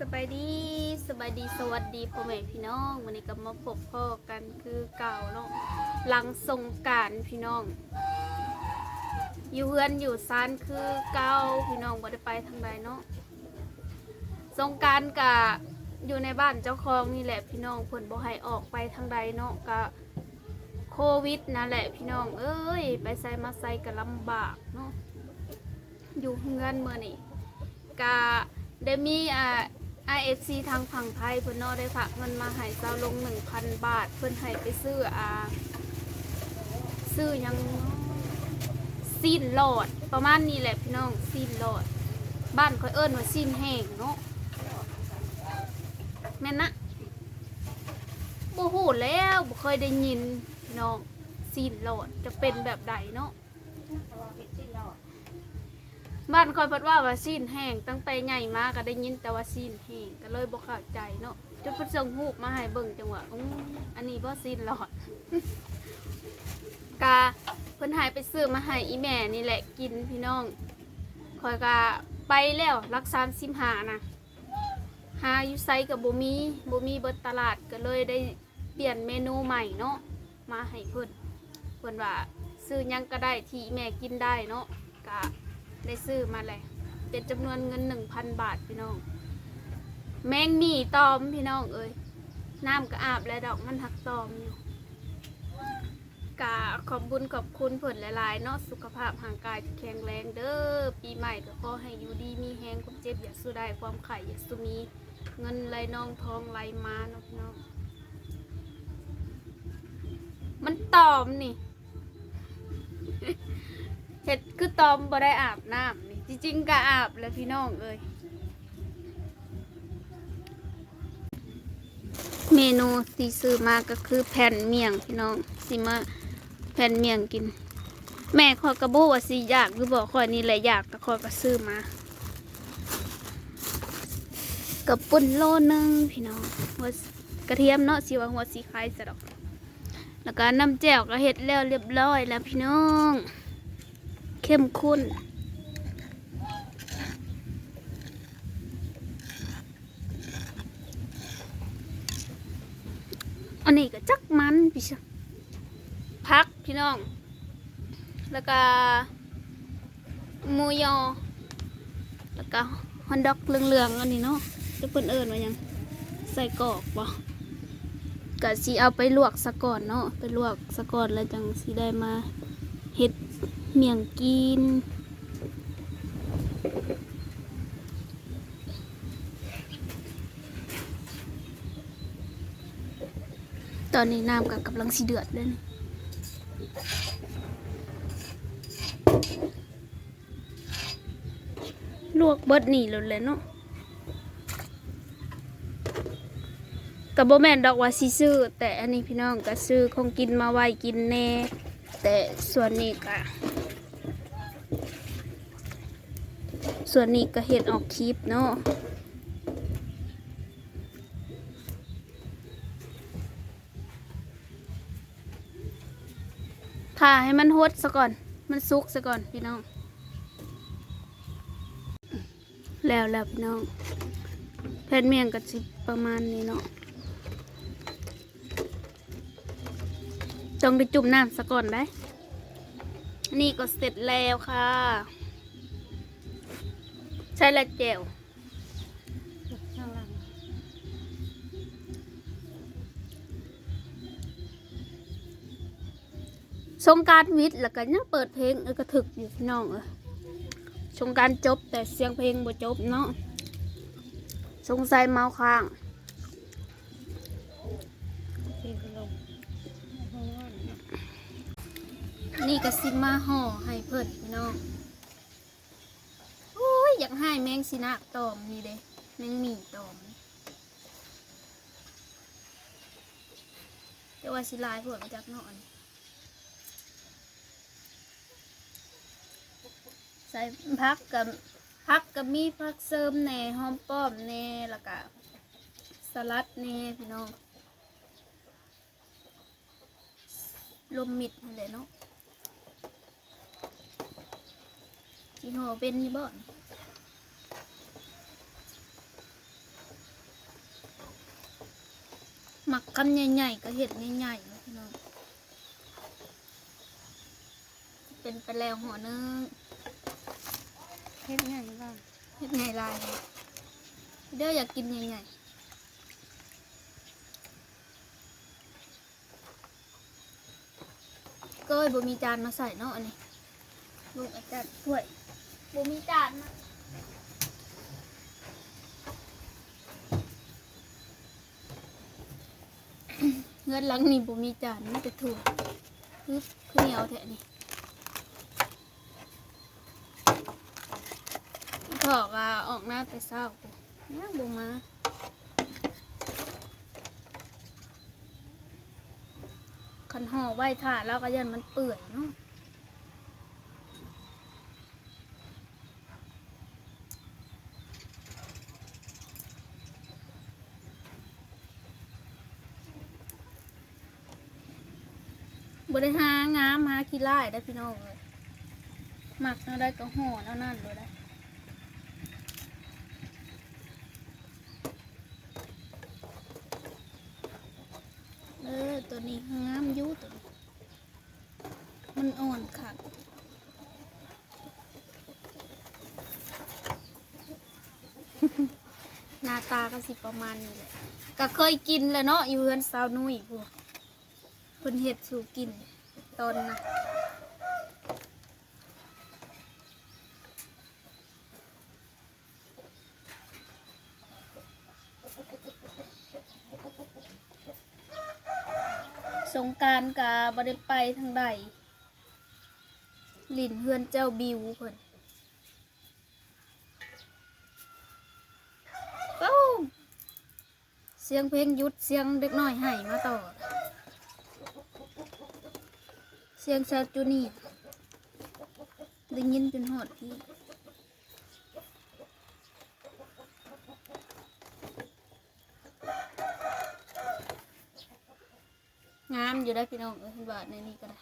สบายดีสบายดีสวัสดีพ่อแม่พี่น้องวันนี้ก็มาพบพ่อกันคือเก่าเนาะหลังสงการพี่น้อง อยู่เฮือนอยู่ซานคือเก่าพี่น้องบ่ได้ไปทางใดเนาะสงการกะอยู่ในบ้านเจ้าของนี่แหละพี่น้องเพิ่นบ่ให้ออกไปทางใดเนาะกะโควิดนั่นแหละพี่น้อง เอ้ยไปใส่มาใส่ก็ลำบากเนาะอยู่เฮือนเมื้อนี้กะได้มีอ่า IFC ทางฝั่งไทยเพิ่นเนาะได้ฝากเงินมาให้เซาลง 1,000 บาท เพิ่นให้ไปซื้ออ่าซื้อยังซีนหลอดประมาณนี้แหละพี่น้องซีนหลอด บ้านค่อยเอิ้นว่าซีนแห้งเนาะแม่นนะบ่ฮู้แล้วบ่เคยได้ยินพี่น้องซีนหลอดจะเป็นแบบใดเนาะ บ้านคอยเพัดว่าว่าซีนแห้งตั้งแต่ใหญ่มาก็ได้ยินแต่ว่าซีนแห้งก็เลยบ่เข้าใจเนาะจนเพิ่นส่งรูปมาให้เบิ่งจังหวะอื้ออันนี้บ่ซีนหลอด กาเพิ่นหายไปซื้อมาให้อีแม่นี่แหละกินพี่น้องคอยกาไปแล้วรักษาสิมหานะหาอยู่ไซกับบ่มีบ่มีเบิดตลาดก็เลยได้เปลี่ยนเมนูใหม่เนาะมาให้เพิ่นเพิ่นว่าซื้อหยังก็ได้ที่อีแม่กินได้เนาะกะ ได้ซื้อมาเลยเป็นจำนวนเงินหนึ่งพันบาทพี่น้อง แมงมีตอมพี่น้องเอ้ยน้ำก็อาบและดอกมันหักตอมอยู่กาขอบบุญขอบคุณผลหลายๆเนาะสุขภาพห่างกายแข็งแรงเด้อปีใหม่ก็ขอให้อยู่ดีมีแหงความเจ็บอย่าสู้ได้ความไข่อย่าสู้มี เงินไหลนองทองไหลมาเนาะพี่น้องมันตอมนี่ เห็ดคือตอมบ่ได้อาบน้ำนี่จริงๆก็อาบแล้วพี่น้องเอ้ยเมนูที่ซื้อมาก็คือแผ่นเมี่ยงพี่น้องสิมาแผ่นเมี่ยงกิน แม่ขอกระโบว่าสิอยากหรือบอกขอนี่แหละอยากแต่ขอก็ซื้อมากับปุ่นโลนึงพี่น้องหัวกระเทียมเนาะสิว่าหัวสีไข่สะดอก แล้วก็น้ำแจ่วก็เห็ดแล้วเรียบร้อยแล้วพี่น้อง เข้มข้น อันนี้ก็จักมันพี่ชะพักพี่น้อง แล้วก็มูยอ แล้วก็ฮอนดอกเหลืองๆอันนี้เนาะจะเพิ่นเอิญว่ายังใส่กรอกบ่ก็สิเอาไปลวกซะก่อนเนาะไปลวกซะก่อนแล้วจังสิได้มา เมียงกิน ตอนนี้น้ำกับกำลังสีเดือดเลยลวกเบิดนี่เลยเลยเนาะกับโบแมนดอกว่าสิซื้อแต่อันนี้พี่น้องก็ซื้อของกินมาไว้กินแน่ แต่ส่วนนี้ก็ ส่วนนี้ก็เห็ดออกคลิปเนาะถ่าให้มันฮดซะก่อน มันสุกซะก่อนพี่น้อง แล้วแล้วพี่น้อง แผ่นเมียงก็สิประมาณนี้เนาะ ต้องไปจุ่มน้ำซะก่อนได้ นี่ก็เสร็จแล้วค่ะ ช่ละเจวสงการวิทย์แล้วก็ยังเปิดเพลงเออกระถึกอยู่พี่น้องเออสงการจบแต่เสียงเพลงบ่จบเนาะสงสัยเมาค้างนี่ก็ซิมาห่อให้เพิ่นพี่น้อง อยากให้แมงสินะตอมนี่เด้แมงหมี่ตอมแต่ว่าสิลายผลมาจากนอนใส่พักกับพักกับมีพักเสริมแหน่หอมป้อมแหน่แล้วก็สลัดแหน่พี่น้องลมมิดนั่นแหละเนาะที่ห่อเป็นนี่บ่อน หมักคำใหญ่ๆก็เห็ดใหญ่ๆเนาะพี่น้องเป็นไปแล้วหัวนึงเฮ็ดง่ายบ้างเห็ดใหญ่ลายเลยเด้ออยากกินใหญ่ๆก็บ่มีจานมาใส่เนาะอันนี้ลูกอาจารย์ถ้วยบ่มีจานมา เงินหลังนี่บ่มีจานมีแต่ถั่วคือคือเหนียวแท้นี่ถอกอะออกหน้าไปเศร้ากูย่าบ่มาคันห่อไว้ถ่าแล้วก็ยันมันเปื่อยเนาะ บ่ได้หางามหาขี้ไล่ได้พี่น้องเลยหมักเอาได้ก็ห่อเอานั่นเลยได้เออตัวนี้งามยุตัวมันอ่อนค่ะหน้าตาก็สิประมาณนี้แหละก็เคยกินแล้วเนาะอยู่เฮือนสาวนุ่ยพวก เพิ่นเฮ็ดสู่กินตอนนะสงการกาบ่ไดไปทางใดลินเฮือนเจ้าบิวเพิ่นเอ้าเสียงเพลงหยุดเสียงเด็กน้อยให้มาต่อ เสียงซาจูนี่ได้ยินจนหอดพี่งามอยู่ได้พี่น้องเอ้ยบาทในนี้ก็ได้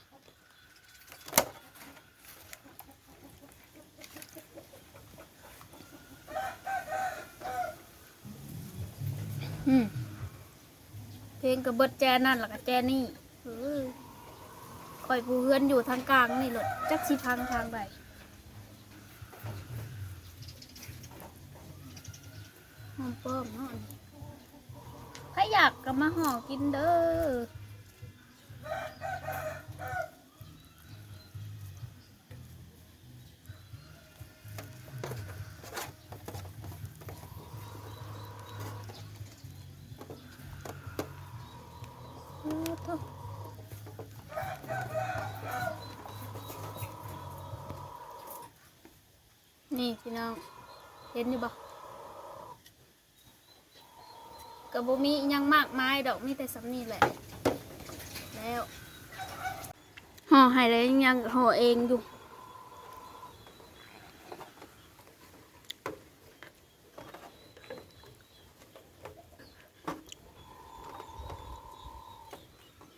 เพลงกับเบิดแจนั่นแล้วก็แจนี่่อยผู้เฮือนอยู่ทางกลางนี่หลดจักสิพังทางใดหอมป้อมเนาะอันใครอยากก็มาห่อกินเด้อ นี่พี่น้อง เห็นอยู่บ่กระบมียังมากมายดอกมีแต่สำนี่แหละ แล้วห่อให้แล้วยังห่อเองอยู่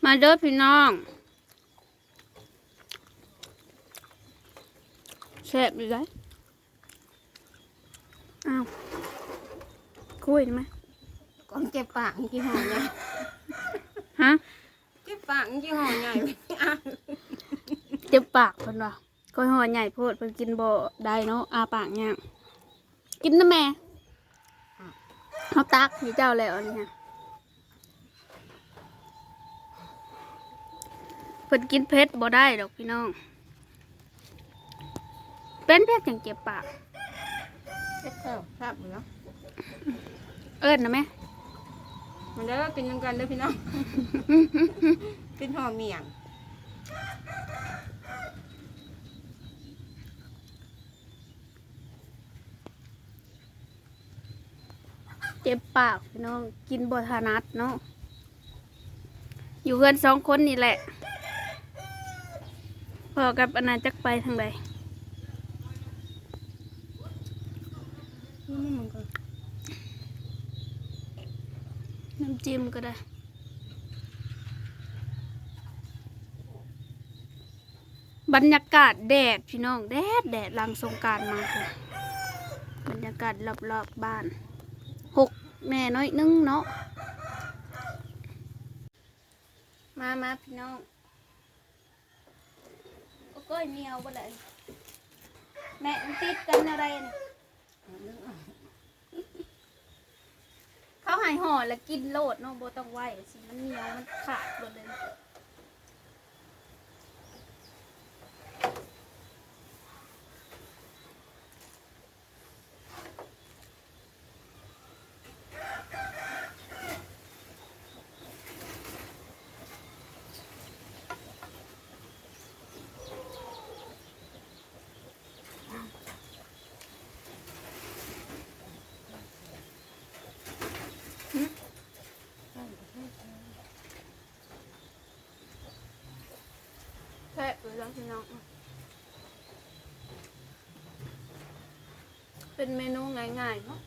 มาเด้อพี่น้องแซ่บอยู่เลยอ้าว คุยได้ไหมก้อนเก็บปากกี่ห่อใหญ่ฮะเก็บปากกี่ห่อใหญ่อะเจ็บปากเพิ่นว่าก้อยห่อใหญ่โพดเพิ่นกินบ่ได้เนาะอาปากเนี่ยกินนะแม่เฮาตักให้เจ้าแล้วอันนี้ฮะเพิ่นกินเผ็ดบ่ได้ดอกพี่น้อง เป็นเผ็ดจังเจ็บปากเก็บข้าวครับเนาะ เอิ้นนะแม่มันได้กินยังกันเด้อพี่น้องเป็นห่อเมี่ยงเจ็บปากพี่น้องกินบ่ทานัดเนาะอยู่เพื่อนสองคนนี่แหละพอกับอนาจักไปทางใด นี่มันก็ น้ำ จิ้มก็ได้ บรรยากาศแดดพี่น้องแดดแดดลังสงการมาค่ะบรรยากาศรอบๆบบ้านหกแน่น้อยนึงเนาะมามาพี่น้องโอ้ก้อยเมียวบ่เลยแม่ติดกันอะไรนะ เขาหายห่อแล้วกินโลดเนาะโบต้องไหวสิมันเหนียวมันขาดหมดเลย แค่เออแล้วพี่น้อง เป็นเมนูง่ายๆเนาะ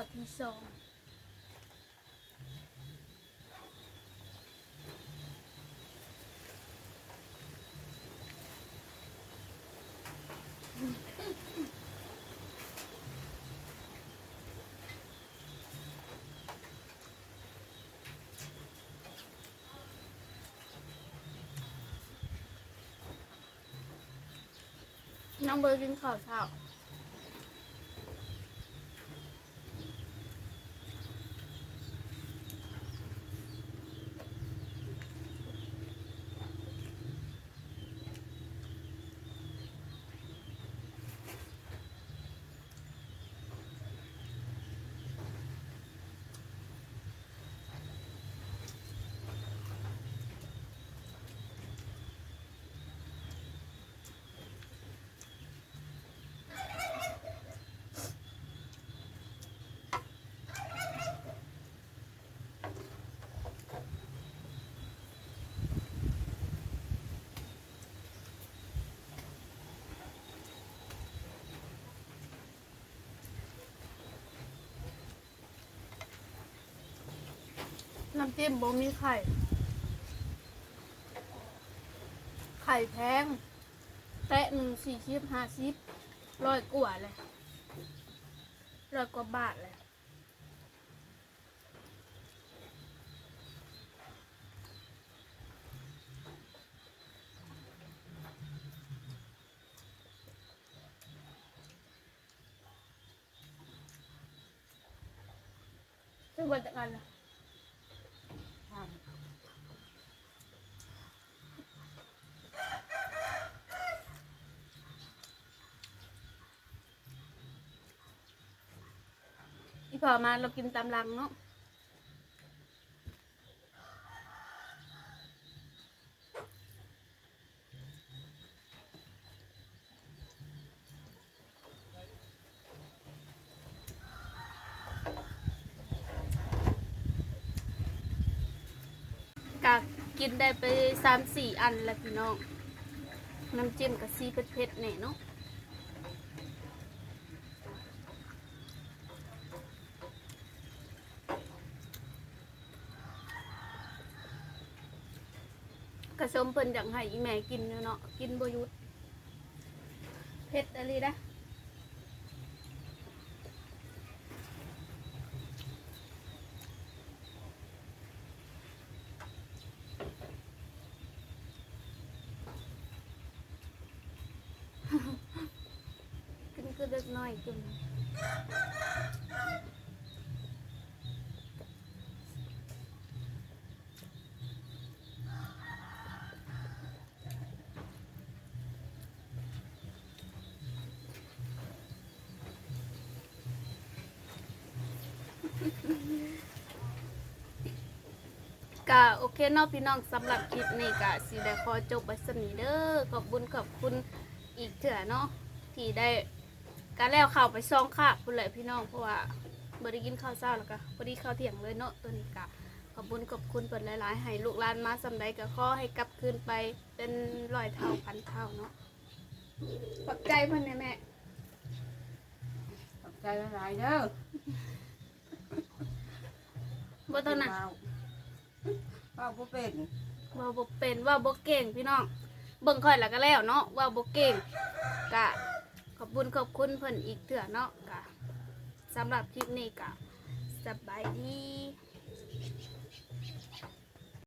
ก็ที่สองน้องเบอร์กินข้าวเช้า น้ำจิ้มบ่มีไข่ ไข่แพง แตะหนึ่งสี่ชิบห้าชิบร้อยกว่าเลยร้อยกว่าบาทเลยซึ่งวันจากกันล่ะ อีพอมาเรากินตามรังเนาะกะกินได้ไปสามสี่อันแล้วพี่น้อง น้ำจิ้มกับซีเผ็ดๆแน่เนาะ กระสมเพิ่นอยากให้อีแม่กินอยู่เนาะกินบ่หยุดเผ็ดอะไรนะกินคือเด็กน้อยกิน ก็โอเคเนาะพี่น้องสำหรับคลิปนี้ก็สิได้ขอจบไว้สำนี้เด้อขอบคุณขอบคุณอีกเถื่อเนาะที่ได้การแล้วข่าวไปซองค่ะคุณเลยพี่น้องเพราะว่าบ่ได้กินข้าวเช้าแล้วก็พอดีข้าวเที่ยงเลยเนาะตัวนี้ก็ขอบคุณขอบคุณเปิดหลายๆให้ลูกหลานมาสำใดก็ขอให้กลับคืนไปเป็นร้อยเท่าพันเท่าเนาะขอบใจเพิ่นแม่แม่ขอบใจหลายๆเด้อบ่เท่านั้น เว้าบ่เป็นว่าบ่เป็นว่าบ่เก่งพี่น้องเบิ่งค่อยแล้วก็แล้วเนาะว่าบ่เก่งกะขอบคุณขอบคุณเพิ่นอีกเถื่อเนาะกะสำหรับคลิปนี้กะสบายดี